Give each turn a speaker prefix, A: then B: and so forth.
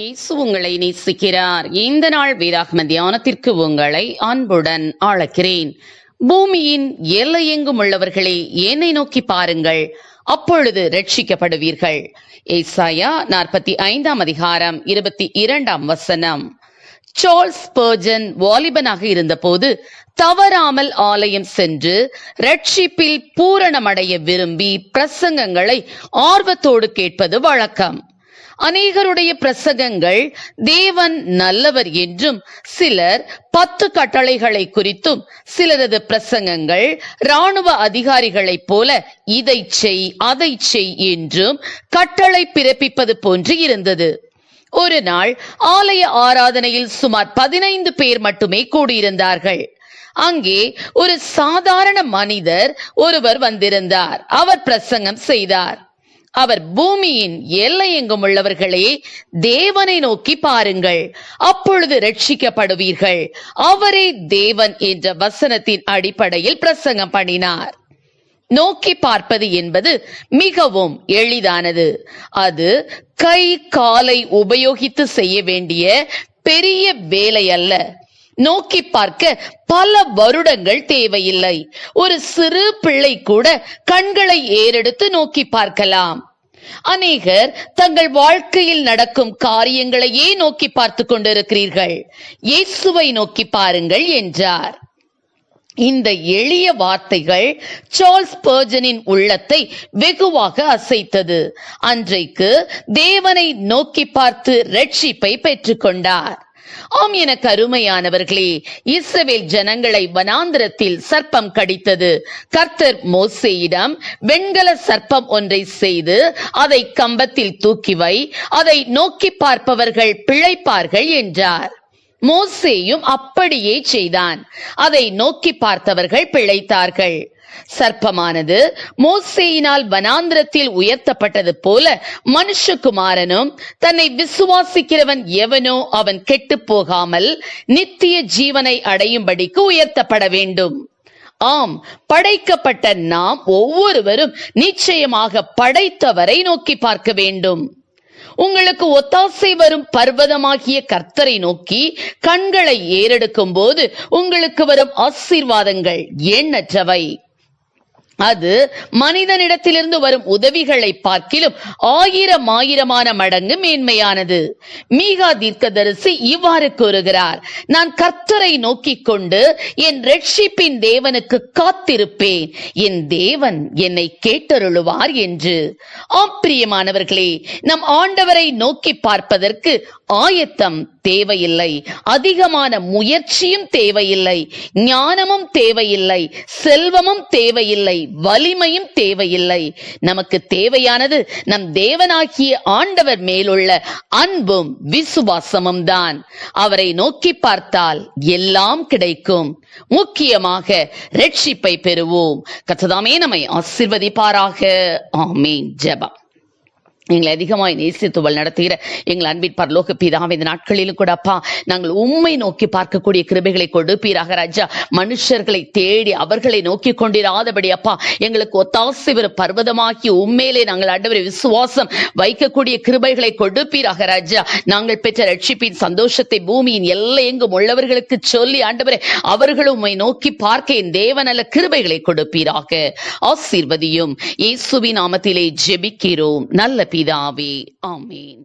A: இயேசு உங்களை நேசிக்கிறார். இந்த நாள் வேதாகம தியானத்திற்கு உங்களை அன்புடன் அழைக்கிறேன். பூமியின் எல்லையெங்கும் உள்ளவர்களே என்னை நோக்கி பாருங்கள். அப்பொழுது ரட்சிக்கப்படுவீர்கள் ஏசாயா நாற்பத்தி ஐந்தாம் அதிகாரம் இருபத்தி இரண்டாம் வசனம். சார்ல்ஸ் பர்ஜன் வாலிபனாக இருந்தபோது தவறாமல் ஆலயம் சென்று ரட்சிப்பில் பூரணமடைய விரும்பி பிரசங்கங்களை ஆர்வத்தோடு கேட்பது வழக்கம். அநேகருடைய பிரசங்கங்கள் தேவன் நல்லவர் என்றும் சிலர் பத்து கட்டளைகளை குறித்தும் சிலரது பிரசங்கங்கள் ராணுவ அதிகாரிகளைப் போல இதை செய் அதை செய் என்றும் கட்டளை பிறப்பிப்பது போன்று இருந்தது. ஒரு நாள் ஆலய ஆராதனையில் சுமார் பதினைந்து பேர் மட்டுமே கூடியிருந்தார்கள். அங்கே ஒரு சாதாரண மனிதர் ஒருவர் வந்திருந்தார். அவர் பிரசங்கம் செய்தார். அவர் பூமியின் எல்லையெங்கும் உள்ளவர்களே தேவனை நோக்கி பாருங்கள். அப்பொழுது ரட்சிக்கப்படுவீர்கள் அவரே தேவன் என்ற வசனத்தின் அடிப்படையில் பிரசங்கம் பண்ணினார். நோக்கி பார்ப்பது என்பது மிகவும் எளிதானது. அது கை காலை உபயோகித்து செய்ய வேண்டிய பெரிய வேலை அல்ல நோக்கி பார்க்க பல வருடங்கள் தேவையில்லை. ஒரு சிறு பிள்ளை கூட கண்களை ஏறெடுத்து நோக்கி பார்க்கலாம். அநேகர் தங்கள் வாழ்க்கையில் நடக்கும் காரியங்களையே நோக்கி பார்த்து கொண்டிருக்கிறீர்கள். இயேசுவை நோக்கி பாருங்கள் என்றார். இந்த எளிய வார்த்தைகள் சார்ல்ஸ் பர்ஜனின் உள்ளத்தை வெகுவாக அசைத்தது. அன்றைக்கு தேவனை நோக்கி பார்த்து ரட்சிப்பை பெற்றுக்கொண்டார் ஆம் என கருமையானவர்களே இஸ்ரவேல் ஜனங்களை வனாந்திரத்தில் சர்ப்பம் கடித்தது. கர்த்தர் மோசேயிடம் வெண்கல சர்ப்பம் ஒன்றை செய்து அதை கம்பத்தில் தூக்கி வை அதை நோக்கி பார்ப்பவர்கள் பிழைப்பார்கள் என்றார். மோசேயும் அப்படியே செய்தான். அதை நோக்கி பார்த்தவர்கள் பிழைத்தார்கள். சர்ப்பமானது மோசேயினால் வனாந்திரத்தில் உயர்த்தப்பட்டது போல மனுஷகுமாரனும் தன்னை விசுவாசிக்கிறவன் எவனோ அவன் கெட்டு போகாமல் நித்திய ஜீவனை அடையும்படிக்கு உயர்த்தப்பட வேண்டும். ஆம் படைக்கப்பட்ட நாம் ஒவ்வொருவரும் நிச்சயமாக படைத்தவரை நோக்கி பார்க்க வேண்டும். உங்களுக்கு ஒத்தாசை வரும் பர்வதமாகிய கர்த்தரை நோக்கி கண்களை ஏறெடுக்கும் போது உங்களுக்கு வரும் ஆசீர்வாதங்கள் எண்ணற்றவை அது மனிதனிடத்திலிருந்து வரும் உதவிகளை பார்க்கிலும் ஆயிரம் ஆயிரமான மடங்கு மேன்மையானது. மீகா தீர்க்கதரிசி இவ்வாறு கூறுகிறார் நான் கர்த்தரை நோக்கிக் கொண்டு என் ரட்சிப்பின் தேவனுக்கு காத்திருப்பேன். என் தேவன் என்னை கேட்டருளுவார் என்று. ஆம் பிரியமானவர்களே நம் ஆண்டவரை நோக்கி பார்ப்பதற்கு ஆயத்தம் தேவையில்லை. அதிகமான முயற்சியும் தேவையில்லை. ஞானமும் தேவையில்லை. செல்வமும் தேவையில்லை. வலிமையும் தேவையில்லை. நமக்கு தேவையானது நம் தேவனாகிய ஆண்டவர் மேலுள்ள அன்பும் விசுவாசமும் தான். அவரை நோக்கி பார்த்தால் எல்லாம் கிடைக்கும். முக்கியமாக ரட்சிப்பை பெறுவோம். கத்ததாமே நம்மை ஆசிர்வதிப்பாராக. ஆமீன். ஜெபம். எங்களை அதிகமாய் நேசித்துவல் நடத்துகிற எங்கள் அன்பின் பரலோக பிதாவை இந்த நாட்களிலும் கூட அப்பா நாங்கள் உண்மை நோக்கி பார்க்கக்கூடிய கிருபைகளை கொடுப்பீராக ராஜா. மனுஷர்களை தேடி அவர்களை நோக்கி கொண்டிராதபடி அப்பா எங்களுக்கு ஒத்தாசி ஒரு பர்வதமாக்கி உண்மையிலே நாங்கள் ஆண்டவரை விசுவாசம் வைக்கக்கூடிய கிருபைகளை கொடுப்பீராக ராஜா. நாங்கள் பெற்ற ரட்சிப்பின் சந்தோஷத்தை பூமியின் எல்லை எங்கும் உள்ளவர்களுக்கு சொல்லி ஆண்டவரை அவர்களும் உண்மை நோக்கி பார்க்க என் தேவநல கிருபைகளை கொடுப்பீராக. ஆசீர்வதியும். இயேசுவின் நாமத்திலே ஜெபிக்கிறோம். நல்ல பிதாவே ஆமீன்